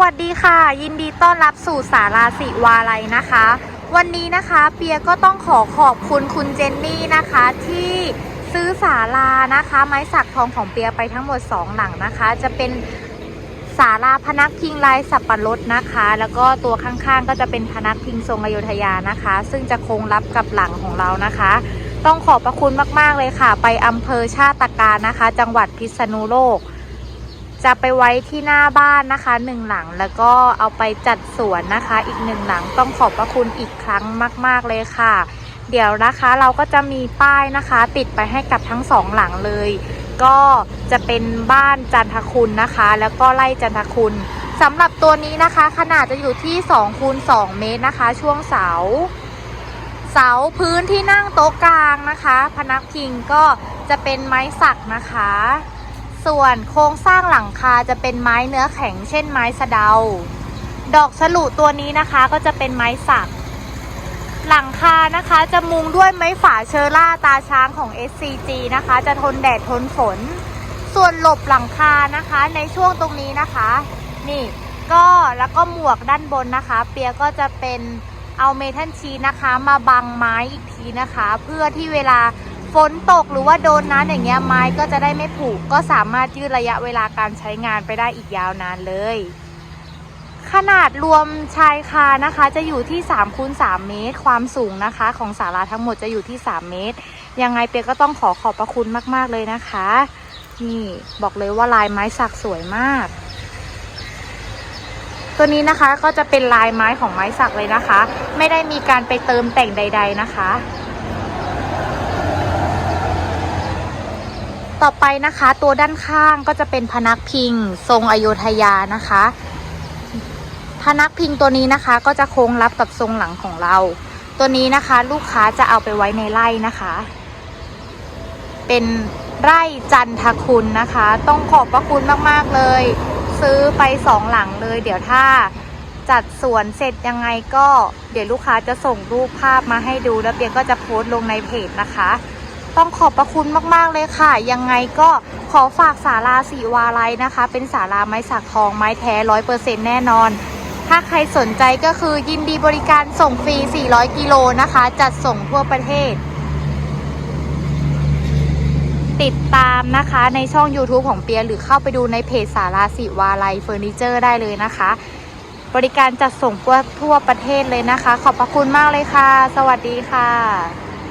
วัสดีค่ะ ยินดีต้อนรับสู่สาราสิวาลัยนะคะ วันนี้นะคะเปียก็ต้องขอขอบคุณคุณเจนนี่นะคะ ที่ซื้อศาลานะคะ ไม้สักทองของเปียไปทั้งหมด 2 หลังนะคะ จะเป็นศาลาพนักพิงลายสับปะรดนะคะ แล้วก็ตัวข้างๆ ก็จะเป็นพนักพิงทรงอโยธยานะคะ ซึ่งจะคงรับกับหลังของเรานะคะ ต้องขอบพระคุณมากๆเลยค่ะ ไปอำเภอชาติการนะคะ จังหวัดพิษณุโลก จะไปไว้ที่หน้าบ้านนะคะหนึ่งหลังแล้วก็เอาไปจัดสวนนะคะ อีกหนึ่งหลังต้องขอบพระคุณอีกครั้งมาก ๆเลยค่ะ เดี๋ยวนะคะเราก็จะมีป้ายนะคะ ติดไปให้กับทั้งสองหลังเลย ก็จะเป็นบ้านจันทคุณนะคะ แล้วก็ไร่จันทคุณสำหรับตัวนี้นะคะ ขนาดจะอยู่ที่2คูณ2เมตรนะคะ ช่วงเสาเสาพื้นที่นั่งโต๊ะกลางนะคะ พนักพิงก็จะเป็นไม้สักนะคะ ส่วนโครงสร้างหลังคาจะเป็นไม้เนื้อแข็ง เช่นไม้สะเดา ดอกฉลุตัวนี้นะคะก็จะเป็นไม้สัก หลังคานะคะจะมุงด้วยไม้ฝาเชอร่าตาช้างของ SCG นะคะ จะทนแดดทนฝน ส่วนหลบหลังคานะคะในช่วงตรงนี้นะคะ นี่ก็แล้วก็หมวกด้านบนนะคะ เปียก็จะเป็นเอาเมทัลชีนะคะ มาบังไม้อีกทีนะคะ เพื่อที่เวลา ฝนตกหรือว่าโดนน้ำอย่างเงี้ยไม้ก็จะได้ไม่ผุก็สามารถยืดระยะเวลาการใช้งานไปได้อีกยาวนานเลย ขนาดรวมชายคานะคะ จะอยู่ที่3คูณ3เมตร ความสูงนะคะ ของศาลาทั้งหมดจะอยู่ที่ 3 เมตร ยังไงเปียก็ต้องขอขอบพระคุณมาก ๆ เลยนะคะ นี่บอกเลยว่าลายไม้สักสวยมาก ตัวนี้นะคะก็จะเป็นลายไม้ของไม้สักเลยนะคะ ไม่ได้มีการไปเติมแต่งใด ๆ นะคะ ต่อไปนะคะ ตัวด้านข้างก็จะเป็นพนักพิง ทรงอโยธยานะคะ พนักพิงตัวนี้นะคะ ก็จะโค้งรับกับทรงหลังของเรา ตัวนี้นะคะ ลูกค้าจะเอาไปไว้ในไร่นะคะ เป็นไร่จันทคุณนะคะ ต้องขอบพระคุณมากๆเลย ซื้อไปสองหลังเลย เดี๋ยวถ้าจัดสวนเสร็จยังไงก็ เดี๋ยวลูกค้าจะส่งรูปภาพมาให้ดูแล้วเบียก็จะโพสต์ลงในเพจนะคะ ต้องขอบพระคุณมากๆเลยค่ะ ยังไงก็ขอฝากศาลาสีวาลัยนะคะ เป็นศาลาไม้สักทองไม้แท้ร้อยเปอร์เซ็นแน่นอน ถ้าใครสนใจก็คือยินดีบริการส่งฟรี 400 กิโลนะคะ จัดส่งทั่วประเทศ ติดตามนะคะในช่อง YouTube ของเปียหรือเข้าไปดูในเพจสาราสิวาลัยเฟอร์นิเจอร์ได้เลยนะคะ บริการจัดส่งทั่วทั่วประเทศเลยนะคะ ขอบพระคุณมากเลยค่ะ สวัสดีค่ะ